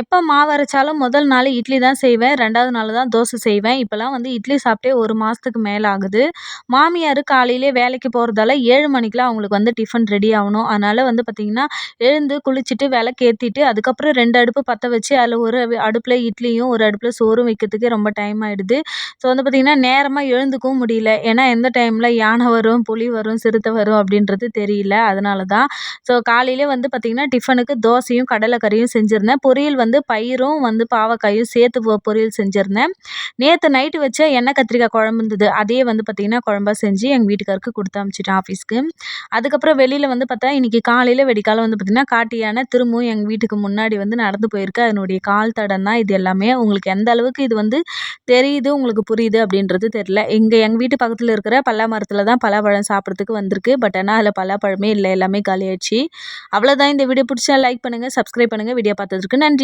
எப்போ மாவு அரைச்சாலும் முதல் நாள் இட்லி தான் செய்வேன். ரெண்டாவது நாள் தான் தோசை செய்வேன். இப்போலாம் வந்து இட்லி சாப்பிட்டே ஒரு மாதத்துக்கு மேலே ஆகுது. மாமியார் காலையிலே வேலைக்கு போகிறதால ஏழு மணிக்கெலாம் அவங்களுக்கு வந்து டிஃபன் ரெடி ஆகணும். அதனால் வந்து பார்த்திங்கன்னா எழுந்து குளிச்சுட்டு விளக்கேத்திட்டு அதுக்கப்புறம் ரெண்டு அடுப்பு பற்ற வச்சு அதில் ஒரு அடுப்பில் இட்லியும் ஒரு அடுப்பில் சோறும் வைக்கிறதுக்கே ரொம்ப டைம் ஆகிடுது ஸோ வந்து பார்த்திங்கன்னா நேரமாக எழுந்துக்கவும் முடியல. ஏன்னா எந்த டைமில் யானை வரும் புலி வரும் சிறுத்தை வரும் அப்படின்றது தெரியல. அதனால தான் ஸோ காலையிலே வந்து பார்த்திங்கன்னா டிஃபனுக்கு தோசையும் கடலைக்கறியும் செஞ்சுருந்தேன். பொரியல் வந்து பயிரும் வந்து பாவக்காயும் சேர்த்து பொரியல் செஞ்சுருந்தேன். நேற்று நைட்டு வச்ச எண்ணெய் கத்திரிக்காய் குழம்பு இருந்தது அதே வந்து பார்த்திங்கன்னா குழம்பா செஞ்சு எங்கள் வீட்டுக்காருக்கு கொடுத்து அனுப்பிச்சிட்டேன் ஆஃபீஸ்க்கு அதுக்கப்புறம் வெளியில் வந்து பார்த்தா இன்றைக்கி காலையில் வெடிக்காலம் வந்து பார்த்திங்கன்னா காட்டியான திரும்பவும் எங்கள் வீட்டுக்கு முன்னாடி வந்து நடந்து போயிருக்கு. அதனுடைய கால் தடம் தான் இது எல்லாமே உங்களுக்கு எந்த அளவுக்கு இது வந்து தெரியுது உங்களுக்கு புரியுது அப்படின்றது தெரியல. இங்கே எங்கள் வீட்டு பக்கத்தில் இருக்கிற பல்லா மரத்தில் தான் பலாப்பழம் சாப்பிட்றதுக்கு வந்திருக்கு. பட் ஆனால் அதில் பலாப்பழமே இல்லை எல்லாமே காலியாயிடுச்சு. அவ்வளோதான் இந்த வீடியோ பிடிச்சா லைக் பண்ணுங்கள் சப்ஸ்கிரைப் பண்ணுங்கள் வீடியோ பார்த்ததுக்கு நன்றி.